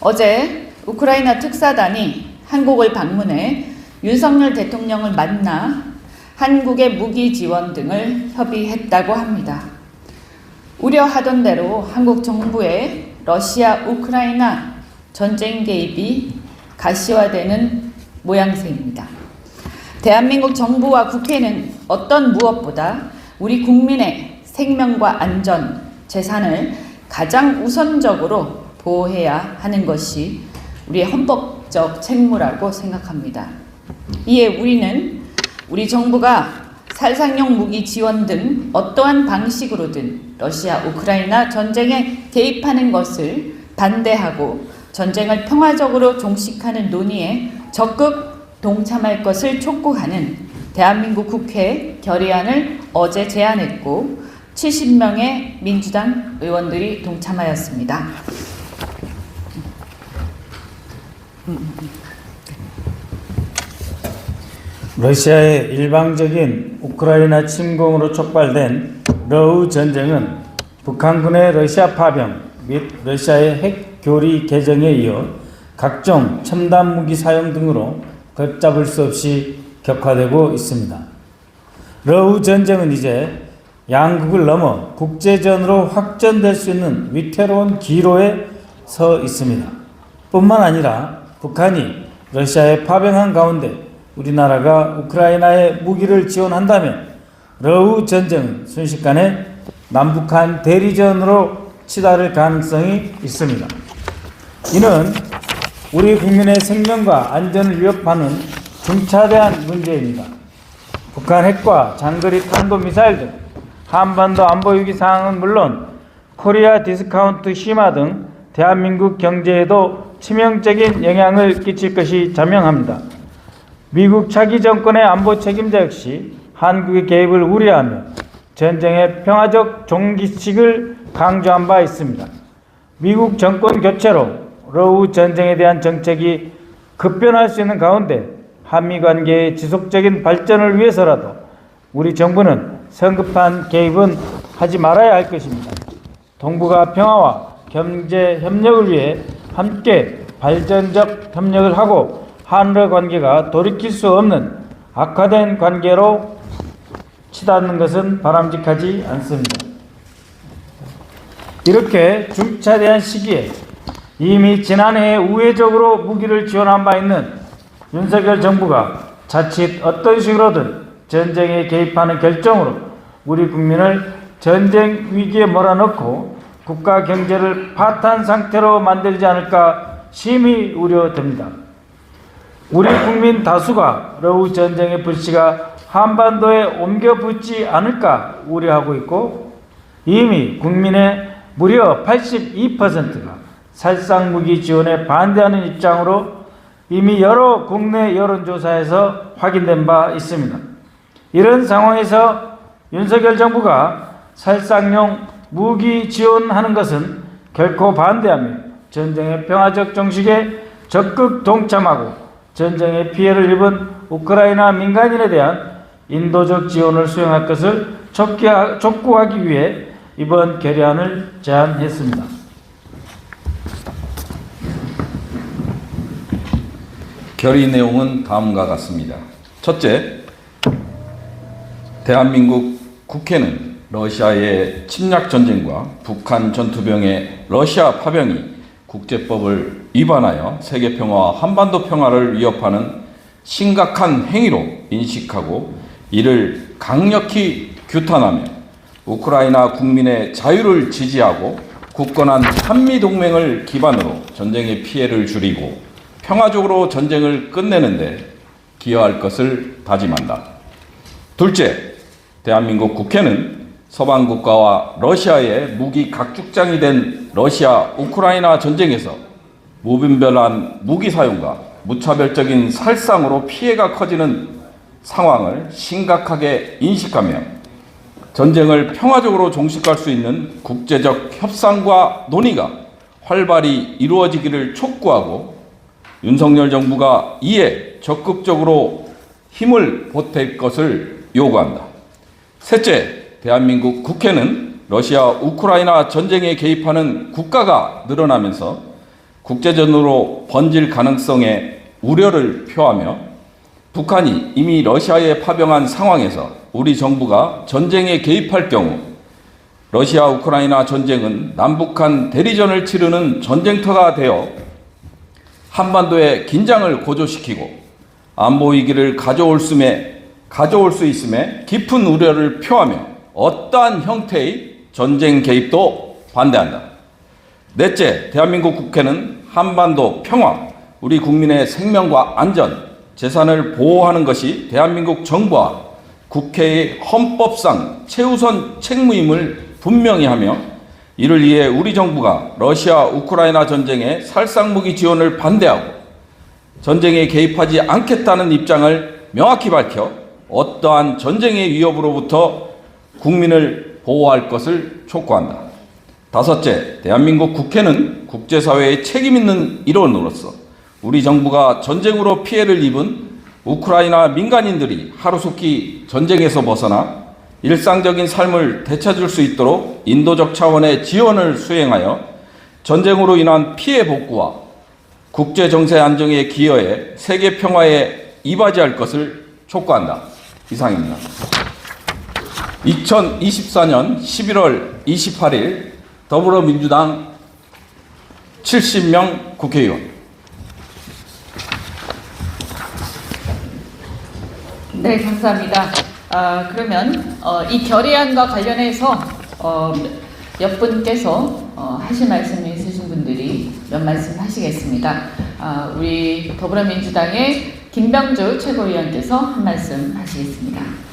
어제 우크라이나 특사단이 한국을 방문해 윤석열 대통령을 만나 한국의 무기 지원 등을 협의했다고 합니다. 우려하던 대로 한국 정부의 러시아 우크라이나 전쟁 개입이 가시화되는 모양새입니다. 대한민국 정부와 국회는 어떤 무엇보다 우리 국민의 생명과 안전, 재산을 가장 우선적으로 보호해야 하는 것이 우리의 헌법적 책무라고 생각합니다. 이에 우리는 우리 정부가 살상용 무기 지원 등 어떠한 방식으로든 러시아 우크라이나 전쟁에 개입하는 것을 반대하고 전쟁을 평화적으로 종식하는 논의에 적극 동참할 것을 촉구하는 대한민국 국회 결의안을 어제 제안했고 70명의 민주당 의원들이 동참하였습니다. 러시아의 일방적인 우크라이나 침공으로 촉발된 러우 전쟁은 북한군의 러시아 파병 및 러시아의 핵 교리 개정에 이어 각종 첨단 무기 사용 등으로 걷잡을 수 없이 격화되고 있습니다. 러우 전쟁은 이제 양국을 넘어 국제전으로 확전될 수 있는 위태로운 기로에 서 있습니다. 뿐만 아니라 북한이 러시아에 파병한 가운데 우리나라가 우크라이나에 무기를 지원한다면 러우 전쟁은 순식간에 남북한 대리전으로 치달을 가능성이 있습니다. 이는 우리 국민의 생명과 안전을 위협하는 중차대한 문제입니다. 북한 핵과 장거리 탄도미사일 등 한반도 안보 위기 상황은 물론 코리아 디스카운트 심화 등 대한민국 경제에도 치명적인 영향을 끼칠 것이 자명합니다. 미국 차기 정권의 안보 책임자 역시 한국의 개입을 우려하며 전쟁의 평화적 종기식을 강조한 바 있습니다. 미국 정권 교체로 러우 전쟁에 대한 정책이 급변할 수 있는 가운데 한미 관계의 지속적인 발전을 위해서라도 우리 정부는 성급한 개입은 하지 말아야 할 것입니다. 동북아 평화와 경제 협력을 위해 함께 발전적 협력을 하고 한러 관계가 돌이킬 수 없는 악화된 관계로 치닫는 것은 바람직하지 않습니다. 이렇게 중차대한 시기에 이미 지난해에 우회적으로 무기를 지원한 바 있는 윤석열 정부가 자칫 어떤 식으로든 전쟁에 개입하는 결정으로 우리 국민을 전쟁 위기에 몰아넣고 국가 경제를 파탄 상태로 만들지 않을까 심히 우려됩니다. 우리 국민 다수가 러우 전쟁의 불씨가 한반도에 옮겨 붙지 않을까 우려하고 있고 이미 국민의 무려 82%가 살상 무기 지원에 반대하는 입장으로 이미 여러 국내 여론조사에서 확인된 바 있습니다. 이런 상황에서 윤석열 정부가 살상용 무기 지원하는 것은 결코 반대하며 전쟁의 평화적 정식에 적극 동참하고 전쟁의 피해를 입은 우크라이나 민간인에 대한 인도적 지원을 수행할 것을 촉구하기 위해 이번 결의안을 제안했습니다. 결의 내용은 다음과 같습니다. 첫째, 대한민국 국회는 러시아의 침략 전쟁과 북한 전투병의 러시아 파병이 국제법을 위반하여 세계 평화와 한반도 평화를 위협하는 심각한 행위로 인식하고 이를 강력히 규탄하며 우크라이나 국민의 자유를 지지하고 굳건한 한미 동맹을 기반으로 전쟁의 피해를 줄이고 평화적으로 전쟁을 끝내는데 기여할 것을 다짐한다. 둘째, 대한민국 국회는 서방 국가와 러시아의 무기 각축장이 된 러시아 우크라이나 전쟁에서 무분별한 무기 사용과 무차별적인 살상으로 피해가 커지는 상황을 심각하게 인식하며 전쟁을 평화적으로 종식할 수 있는 국제적 협상과 논의가 활발히 이루어지기를 촉구하고 윤석열 정부가 이에 적극적으로 힘을 보탤 것을 요구한다. 셋째, 대한민국 국회는 러시아 우크라이나 전쟁에 개입하는 국가가 늘어나면서 국제전으로 번질 가능성에 우려를 표하며 북한이 이미 러시아에 파병한 상황에서 우리 정부가 전쟁에 개입할 경우 러시아 우크라이나 전쟁은 남북한 대리전을 치르는 전쟁터가 되어 한반도의 긴장을 고조시키고 안보 위기를 가져올 수에 가져올 수 있음에 깊은 우려를 표하며 어떠한 형태의 전쟁 개입도 반대한다. 넷째, 대한민국 국회는 한반도 평화, 우리 국민의 생명과 안전, 재산을 보호하는 것이 대한민국 정부와 국회의 헌법상 최우선 책무임을 분명히 하며 이를 위해 우리 정부가 러시아 우크라이나 전쟁의 살상무기 지원을 반대하고 전쟁에 개입하지 않겠다는 입장을 명확히 밝혀 어떠한 전쟁의 위협으로부터 국민을 보호할 것을 촉구한다. 다섯째, 대한민국 국회는 국제사회의 책임 있는 일원으로서 우리 정부가 전쟁으로 피해를 입은 우크라이나 민간인들이 하루속히 전쟁에서 벗어나 일상적인 삶을 되찾을 수 있도록 인도적 차원의 지원을 수행하여 전쟁으로 인한 피해 복구와 국제 정세 안정에 기여해 세계 평화에 이바지할 것을 촉구한다. 이상입니다. 2024년 11월 28일 더불어민주당 70명 국회의원 네, 감사합니다. 아, 그러면 어, 이 결의안과 관련해서 어, 몇 분께서 어, 하실 말씀이 있으신 분들이 몇 말씀 하시겠습니다. 아, 우리 더불어민주당의 김병주 최고위원께서 한 말씀 하시겠습니다.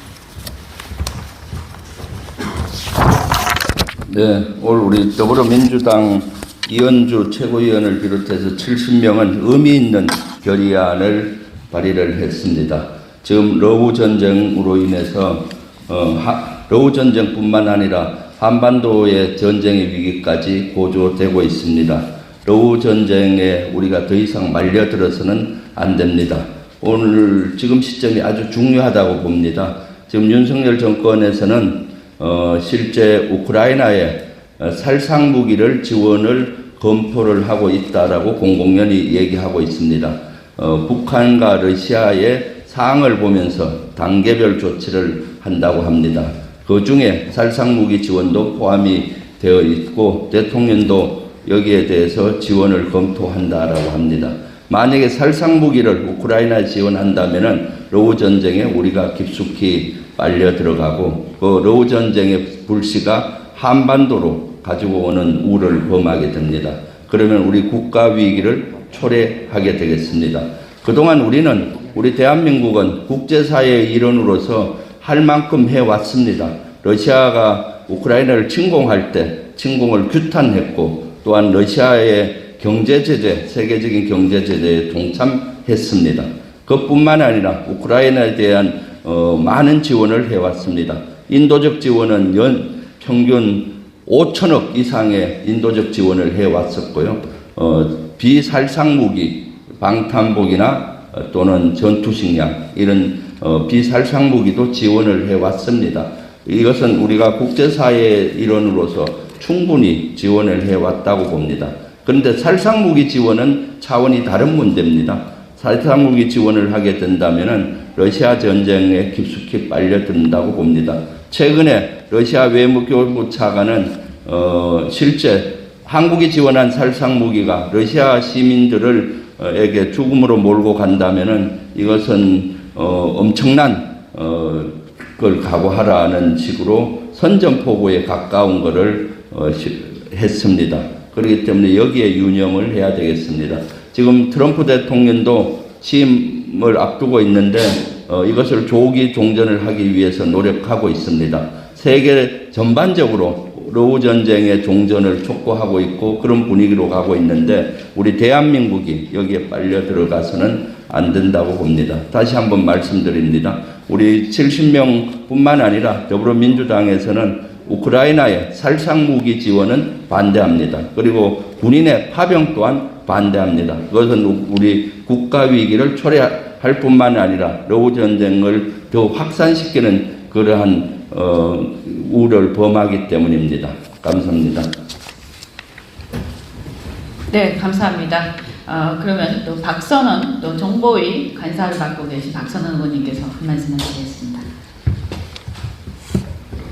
네, 오늘 우리 더불어민주당 이현주 최고위원을 비롯해서 70명은 의미 있는 결의안을 발의를 했습니다. 지금 러우 전쟁으로 인해서 어, 하, 러우 전쟁뿐만 아니라 한반도의 전쟁의 위기까지 고조되고 있습니다. 러우 전쟁에 우리가 더 이상 말려들어서는 안 됩니다. 오늘 지금 시점이 아주 중요하다고 봅니다. 지금 윤석열 정권에서는 어, 실제 우크라이나에 어, 살상 무기를 지원을 검토를 하고 있다라고 공공연히 얘기하고 있습니다. 어, 북한과 러시아의 사항을 보면서 단계별 조치를 한다고 합니다. 그 중에 살상 무기 지원도 포함이 되어 있고 대통령도 여기에 대해서 지원을 검토한다라고 합니다. 만약에 살상 무기를 우크라이나에 지원한다면은 러우 전쟁에 우리가 깊숙이 빨려 들어가고 그 러우 전쟁의 불씨가 한반도로 가지고 오는 우를 범하게 됩니다. 그러면 우리 국가 위기를 초래하게 되겠습니다. 그동안 우리는 우리 대한민국은 국제사회의 일원으로서 할 만큼 해왔습니다. 러시아가 우크라이나를 침공할 때 침공을 규탄했고 또한 러시아의 경제제재, 세계적인 경제제재에 동참했습니다. 그뿐만 아니라 우크라이나에 대한 어, 많은 지원을 해왔습니다. 인도적 지원은 연 평균 5천억 이상의 인도적 지원을 해왔었고요. 어, 비살상 무기, 방탄복이나 어, 또는 전투식량 이런 어, 비살상 무기도 지원을 해왔습니다. 이것은 우리가 국제사회의 일원으로서 충분히 지원을 해왔다고 봅니다. 그런데 살상 무기 지원은 차원이 다른 문제입니다. 살상 무기 지원을 하게 된다면은 러시아 전쟁에 깊숙이 빨려든다고 봅니다. 최근에 러시아 외무교부 차관은 어, 실제 한국이 지원한 살상 무기가 러시아 시민들을 어, 에게 죽음으로 몰고 간다면은 이것은 어, 엄청난 어, 걸 각오하라는 식으로 선전포고에 가까운 것을 어, 시, 했습니다. 그렇기 때문에 여기에 유념을 해야 되겠습니다. 지금 트럼프 대통령도 취임 을 앞두고 있는데 어, 이것을 조기 종전을 하기 위해서 노력하고 있습니다. 세계 전반적으로 러우 전쟁의 종전을 촉구하고 있고 그런 분위기로 가고 있는데 우리 대한민국이 여기에 빨려 들어가서는 안 된다고 봅니다. 다시 한번 말씀드립니다. 우리 70명뿐만 아니라 더불어민주당에서는 우크라이나의 살상 무기 지원은 반대합니다. 그리고 군인의 파병 또한 반대합니다. 그것은 우리 국가 위기를 초래할 뿐만 아니라 러우 전쟁을 더 확산시키는 그러한 어, 우려를 범하기 때문입니다. 감사합니다. 네, 감사합니다. 어, 그러면 또 박선원 또 정보위 간사를 맡고 계신 박선원 의원님께서 한 말씀 하시겠습니다.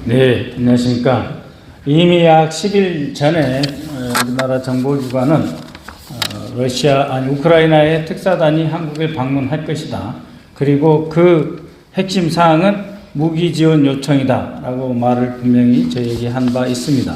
네, 안녕하십니까. 이미 약 10일 전에 어, 우리나라 정보기관은 어, 러시아 아니 우크라이나의 특사단이 한국을 방문할 것이다. 그리고 그 핵심 사항은 무기 지원 요청이다 라고 말을 분명히 저에게 한 바 있습니다.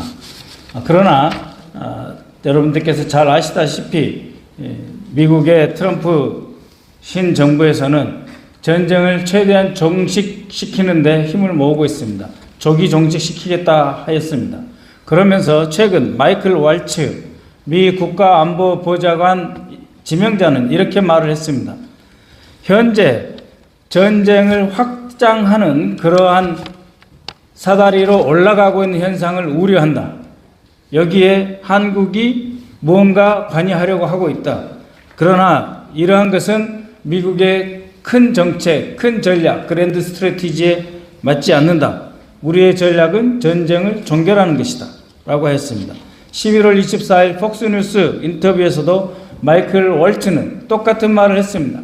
아, 그러나 아, 여러분들께서 잘 아시다시피 예, 미국의 트럼프 신 정부에서는 전쟁을 최대한 종식시키는데 힘을 모으고 있습니다. 조기 종식시키겠다 하였습니다. 그러면서 최근 마이클 왈츠 미 국가안보보좌관 지명자는 이렇게 말을 했습니다. 현재 전쟁을 확장하는 그러한 사다리로 올라가고 있는 현상을 우려한다. 여기에 한국이 무언가 관여하려고 하고 있다. 그러나 이러한 것은 미국의 큰 정책, 큰 전략, 그랜드 스트래티지에 맞지 않는다. 우리의 전략은 전쟁을 종결하는 것이다. 라고 했습니다. 11월 24일 폭스뉴스 인터뷰에서도 마이클 월츠는 똑같은 말을 했습니다.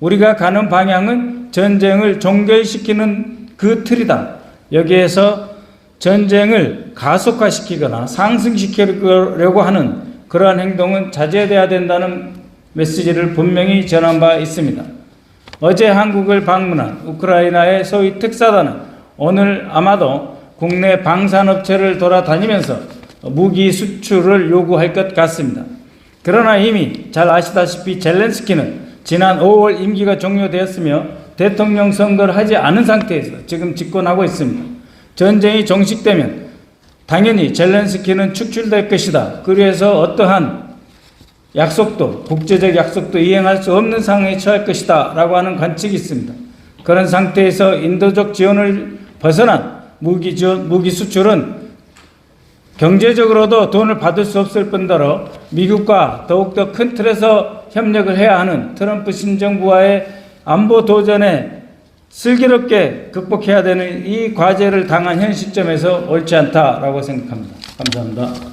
우리가 가는 방향은 전쟁을 종결시키는 그 틀이다. 여기에서 전쟁을 가속화시키거나 상승시키려고 하는 그러한 행동은 자제돼야 된다는 메시지를 분명히 전한 바 있습니다. 어제 한국을 방문한 우크라이나의 소위 특사단은 오늘 아마도 국내 방산업체를 돌아다니면서 무기 수출을 요구할 것 같습니다. 그러나 이미 잘 아시다시피 젤렌스키는 지난 5월 임기가 종료되었으며 대통령 선거를 하지 않은 상태에서 지금 집권하고 있습니다. 전쟁이 종식되면 당연히 젤렌스키는 축출될 것이다. 그래서 어떠한 약속도 국제적 약속도 이행할 수 없는 상황에 처할 것이다 라고 하는 관측이 있습니다. 그런 상태에서 인도적 지원을 벗어난 무기 무기 수출은 경제적으로도 돈을 받을 수 없을 뿐더러 미국과 더욱더 큰 틀에서 협력을 해야 하는 트럼프 신정부와의 안보 도전에 슬기롭게 극복해야 되는 이 과제를 당한 현 시점에서 옳지 않다라고 생각합니다. 감사합니다.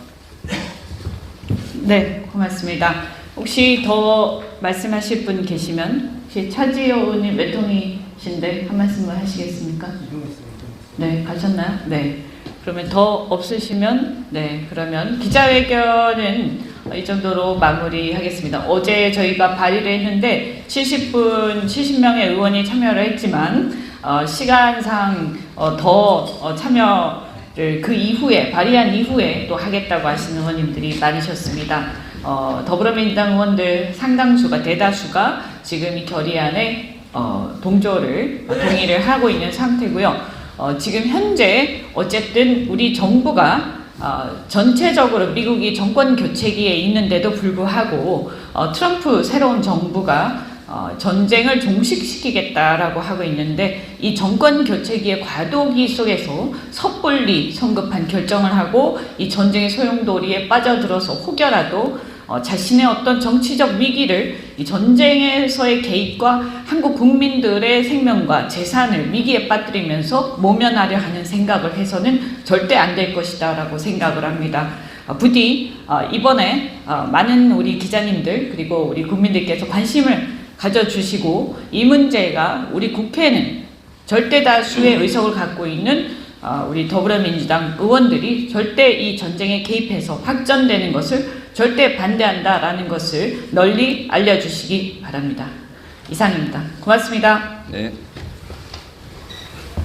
네, 고맙습니다. 혹시 더 말씀하실 분 계시면 혹시 차지호 의원님 외통이신데 한 말씀을 하시겠습니까? 네, 가셨나요? 네. 그러면 더 없으시면 네, 그러면 기자회견은 이 정도로 마무리하겠습니다. 어제 저희가 발의를 했는데 70분, 70명의 의원이 참여를 했지만 어, 시간상 어, 더 어, 참여를 그 이후에 발의한 이후에 또 하겠다고 하시는 의원님들이 많으셨습니다. 어, 더불어민주당 의원들 상당수가 대다수가 지금 이 결의안에 어, 동조를 동의를 하고 있는 상태고요. 어, 지금 현재 어쨌든 우리 정부가 어, 전체적으로 미국이 정권 교체기에 있는데도 불구하고 어, 트럼프 새로운 정부가 어, 전쟁을 종식시키겠다라고 하고 있는데 이 정권 교체기의 과도기 속에서 섣불리 성급한 결정을 하고 이 전쟁의 소용돌이에 빠져들어서 혹여라도 어, 자신의 어떤 정치적 위기를 이 전쟁에서의 개입과 한국 국민들의 생명과 재산을 위기에 빠뜨리면서 모면하려 하는 생각을 해서는 절대 안 될 것이다라고 생각을 합니다. 어, 부디 어, 이번에 어, 많은 우리 기자님들 그리고 우리 국민들께서 관심을 가져주시고 이 문제가 우리 국회는 절대 다수의 의석을 갖고 있는 어, 우리 더불어민주당 의원들이 절대 이 전쟁에 개입해서 확전되는 것을 절대 반대한다라는 것을 널리 알려주시기 바랍니다. 이상입니다. 고맙습니다. 네.